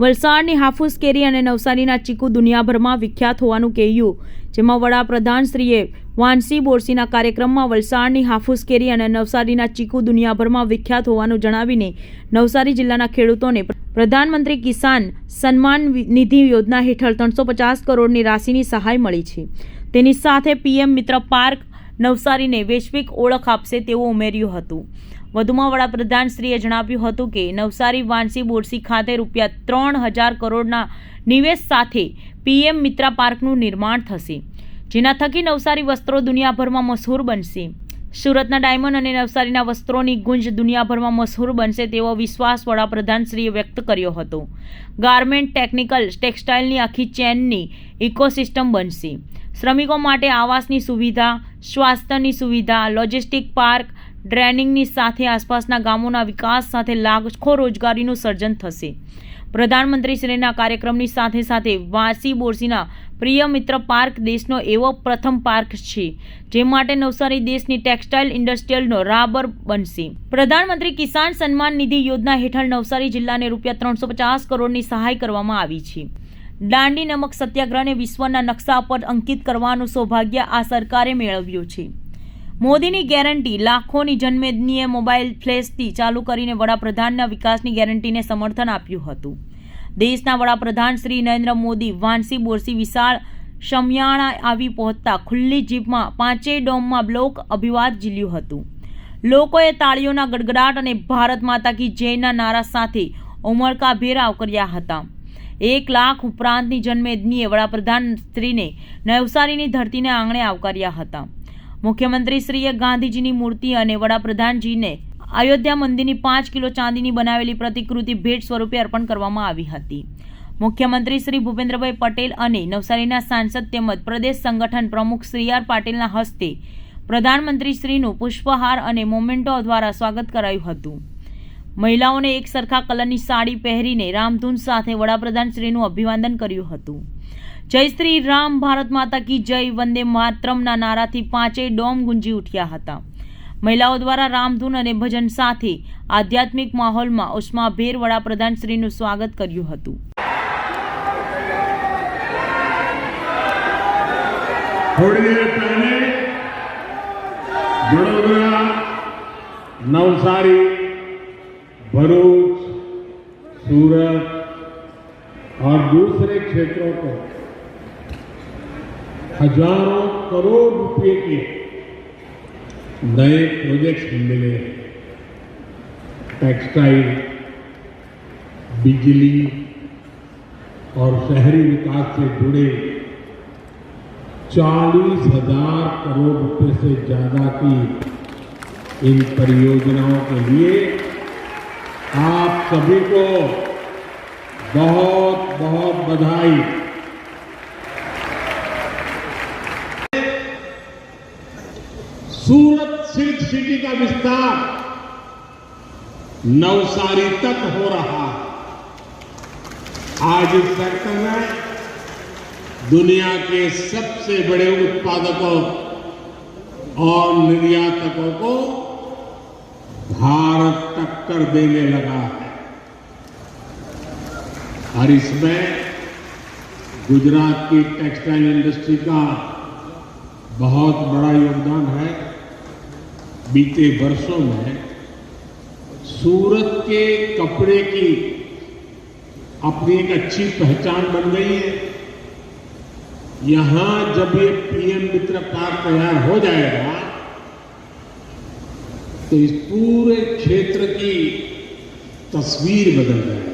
વલસાડની હાફૂસ કેરી અને નવસારીના ચીકુ દુનિયાભરમાં વિખ્યાત હોવાનું કહ્યું, જેમાં વડાપ્રધાનશ્રીએ વાનસી બોરસીના કાર્યક્રમમાં વલસાડની હાફૂસ કેરી અને નવસારીના ચીકુ દુનિયાભરમાં વિખ્યાત હોવાનું જણાવીને નવસારી જિલ્લાના ખેડૂતોને પ્રધાનમંત્રી કિસાન સન્માન નિધિ યોજના હેઠળ ત્રણસો પચાસ કરોડની રાશિની સહાય મળી છે. તેની સાથે પીએમ મિત્ર પાર્ક નવસારીને વૈશ્વિક ઓળખ આપશે તેવું ઉમેર્યું હતું. વધુમાં વડાપ્રધાનશ્રીએ જણાવ્યું હતું કે, નવસારી વાંસી બોરસી ખાતે રૂપિયા ત્રણ હજાર કરોડના નિવેશ સાથે પીએમ મિત્રા પાર્કનું નિર્માણ થશે, જેના થકી નવસારી વસ્ત્રો દુનિયાભરમાં મશહૂર બનશે. સુરતના ડાયમંડ અને નવસારીના વસ્ત્રોની ગુંજ દુનિયાભરમાં મશહૂર બનશે તેવો વિશ્વાસ વડાપ્રધાનશ્રીએ વ્યક્ત કર્યો હતો. ગાર્મેન્ટ ટેકનિકલ ટેક્સટાઇલની આખી ચેનની ઇકોસિસ્ટમ બનશે. શ્રમિકો માટે આવાસની સુવિધા, સ્વાસ્થ્યની સુવિધા, લોજિસ્ટિક પાર્ક, ડ્રેનિંગની સાથે આસપાસના ગામોના વિકાસ સાથે લાખો રોજગારીનું સર્જન થશે. પ્રધાનમંત્રીશ્રીના કાર્યક્રમની સાથે સાથે વાસી બોરસીના પ્રિય મિત્ર પાર્ક દેશનો એવો પ્રથમ પાર્ક છે, જે માટે નવસારી દેશની ટેક્સટાઇલ ઇન્ડસ્ટ્રીયલનો રાબર બનશે. પ્રધાનમંત્રી કિસાન સન્માન નિધિ યોજના હેઠળ નવસારી જિલ્લાને રૂપિયા ત્રણસો પચાસ કરોડની સહાય કરવામાં આવી છે. દાંડી નમક સત્યાગ્રહને વિશ્વના નકશા પર અંકિત કરવાનું સૌભાગ્ય આ સરકારે મેળવ્યું છે. મોદીની ગેરંટી લાખોની જન્મેદનીએ મોબાઈલ ફ્લેશથી ચાલુ કરીને વડાપ્રધાનના વિકાસની ગેરંટીને સમર્થન આપ્યું હતું. દેશના વડાપ્રધાન શ્રી નરેન્દ્ર મોદી વાંસી બોરસી વિશાળ શમિયાણા આવી પહોંચતા ખુલ્લી જીપમાં પાંચેય ડોમમાં બ્લોક અભિવાદ ઝીલ્યું હતું. લોકોએ તાળીઓના ગડગડાટ અને ભારત માતા કી જયના નારા સાથે ઉમળકાભેર આવકર્યા હતા. એક લાખ ઉપરાંતની જન્મેદનીએ વડાપ્રધાન શ્રીને નવસારીની ધરતીને આંગણે આવકાર્યા હતા. મુખ્યમંત્રીશ્રીએ ગાંધીજીની મૂર્તિ અને વડાપ્રધાનજીને અયોધ્યા મંદિરની પાંચ કિલો ચાંદીની બનાવેલી પ્રતિકૃતિ ભેટ સ્વરૂપે અર્પણ કરવામાં આવી હતી. મુખ્યમંત્રી શ્રી ભૂપેન્દ્રભાઈ પટેલ અને નવસારીના સાંસદ તેમજ પ્રદેશ સંગઠન પ્રમુખ શ્રી આર પાટીલના હસ્તે પ્રધાનમંત્રી શ્રીનું પુષ્પહાર અને મોમેન્ટો દ્વારા સ્વાગત કરાયું હતું. મહિલાઓને એક સરખા કલરની સાડી પહેરીને રામધૂન સાથે વડાપ્રધાનશ્રીનું અભિવાદન કર્યું હતું. જય શ્રી રામ, ભારત માતા કી જય, વંદે માત્રમના નારાથી પાંચેય ડોમ ગુંજી ઉઠ્યા હતા. મહિલાઓ દ્વારા રામધૂન અને ભજન સાથે આધ્યાત્મિક માહોલમાં ઉષ્માભેર વડાપ્રધાનશ્રીનું સ્વાગત કર્યું હતું. વડોદરા નવસારી भरूच, सूरत और दूसरे क्षेत्रों को हज़ारों करोड़ रुपए के नए प्रोजेक्ट्स मिले हैं। टेक्सटाइल, बिजली और शहरी विकास से जुड़े चालीस हज़ार करोड़ रुपए से ज़्यादा की इन परियोजनाओं के लिए आप सभी को बहुत बहुत बधाई। सूरत सिल्क सिटी का विस्तार नवसारी तक हो रहा है। आज इस सेक्टर में दुनिया के सबसे बड़े उत्पादकों और निर्यातकों को भारत टक्कर देने लगा है। और इसमें गुजरात की टेक्सटाइल इंडस्ट्री का बहुत बड़ा योगदान है। बीते वर्षों में सूरत के कपड़े की अपनी एक अच्छी पहचान बन गई है। यहाँ जब ये पीएम मित्र पार्क तैयार हो जाएगा तो इस पूरे क्षेत्र की तस्वीर बदल जाएगी